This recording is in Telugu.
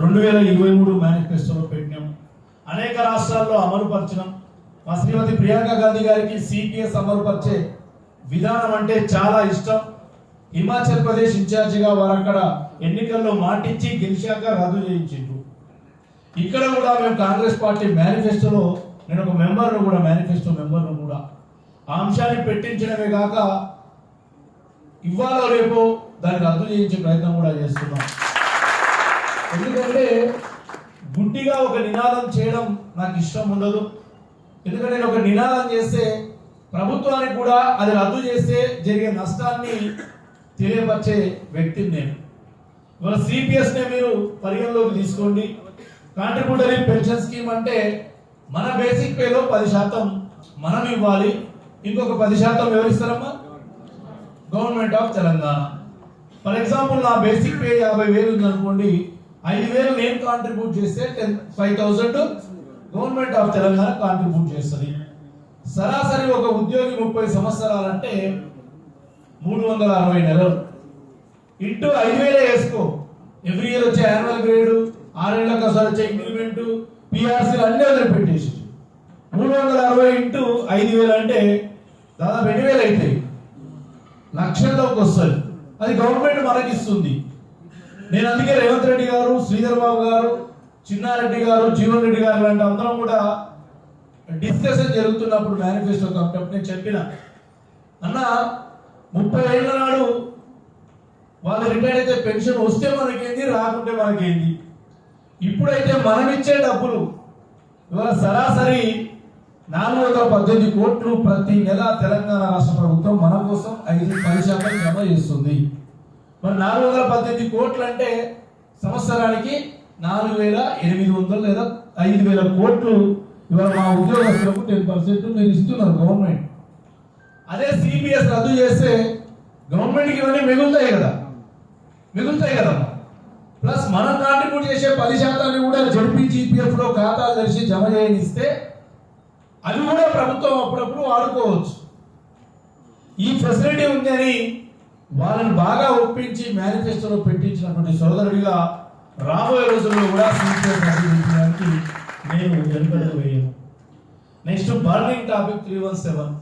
రెండు వేల ఇరవై మూడు మేనిఫెస్టోలో పెట్టినాం అనేక రాష్ట్రాల్లో అమలుపరచడం మా శ్రీమతి ప్రియాంక గాంధీ గారికి సిపిఎస్ అమలుపరిచే విధానం అంటే చాలా ఇష్టం. హిమాచల్ ప్రదేశ్ ఇన్ఛార్జిగా వారు అక్కడ ఎన్నికల్లో మాటించి గెలిచాక రద్దు చేయించిండ్రు. ఇక్కడ కూడా మేము కాంగ్రెస్ పార్టీ మేనిఫెస్టోలో నేను ఒక మెంబర్ను కూడా మేనిఫెస్టో మెంబర్ను కూడా ఆ అంశాన్ని పెట్టించడమే కాక ఇవాళ రేపు దాన్ని రద్దు చేయించే ప్రయత్నం కూడా చేస్తున్నాం. ఎందుకంటే గుడ్డిగా ఒక నినాదం చేయడం నాకు ఇష్టం ఉండదు. ఎందుకంటే నేను ఒక నినాదం చేస్తే ప్రభుత్వానికి కూడా అది రద్దు చేస్తే జరిగే నష్టాన్ని తెలియపరిచే వ్యక్తిని నేను. ఇవాళ సిపిఎస్నే మీరు పరిగణలోకి తీసుకోండి. కాంట్రిబ్యూటరీ పెన్షన్ స్కీమ్ అంటే మన బేసిక్ పేలో పది శాతం మనం ఇవ్వాలి. ఇంకొక పది శాతం వివరిస్తారమ్మా government of Telangana for example నా బేసిక్ పే యాభై వేలు ఉందనుకోండి. ఐదు వేలు నేను కాంట్రిబ్యూట్ చేస్తే ten five thousand government of Telangana contribute చేస్తుంది. సరాసరి ఒక ఉద్యోగి ముప్పై సంవత్సరాలంటే మూడు వందల అరవై నెలలు. ఇంటూ ఐదు వేలే వేసుకో. ఎవ్రీ ఇయర్ వచ్చే యాన్యువల్ గ్రేడ్ ఆరేళ్ళకి ఒకసారి వచ్చే ఇంక్రిమెంట్ పిఆర్సీలు అన్ని వదిలిపెట్టేసి. మూడు వందల అరవై ఇంటూ ఐదు వేలు అంటే దాదాపు ఎన్ని వేలు అవుతాయి లక్షల్లోకి వస్తుంది అది గవర్నమెంట్ మనకి ఇస్తుంది నేను అందుకే రేవంత్ రెడ్డి గారు శ్రీధర్ బాబు గారు చిన్నారెడ్డి గారు జీవన్ రెడ్డి గారు లాంటి అందరం కూడా డిస్కషన్ జరుగుతున్నప్పుడు మేనిఫెస్టో కాబట్టి నేను చెప్పిన అన్న ముప్పై ఏళ్ళ నాడు వాళ్ళు రిటైర్ అయితే పెన్షన్ వస్తే మనకేంది రాకుంటే మనకేంది? ఇప్పుడైతే మనం ఇచ్చే డబ్బులు ఇవాళ సరాసరి నాలుగు వందల పద్దెనిమిది కోట్లు ప్రతి నెల తెలంగాణ రాష్ట్ర ప్రభుత్వం మన కోసం ఐదు పది శాతం జమ చేస్తుంది. మరి నాలుగు వందల పద్దెనిమిది కోట్లు అంటే సంవత్సరానికి నాలుగు వేల ఎనిమిది వందలు లేదా ఐదు వేల కోట్లు ఇవాళ మా ఉద్యోగస్తులకు టెన్ పర్సెంట్ మీరు ఇస్తున్నారు గవర్నమెంట్. అదే సిబిఎస్ రద్దు చేస్తే గవర్నమెంట్కి ఇవన్నీ మిగులుతాయి కదా. మిగులుతాయి కదా. ప్లస్ మనం కాంట్రిబ్యూట్ చేసే పది శాతాన్ని కూడా జడ్పీ జీపీఎఫ్లో ఖాతాలు తెరిచి జమ చేయనిస్తే అది కూడా ప్రభుత్వం అప్పుడప్పుడు వాడుకోవచ్చు. ఈ ఫెసిలిటీ ఉందని వాళ్ళని బాగా ఒప్పించి మేనిఫెస్టోలో పెట్టించినటువంటి సోదరుడిగా రాబోయే రోజుల్లో కూడా నేను వెనుకడుగు వేయను. Next burning topic three one seven.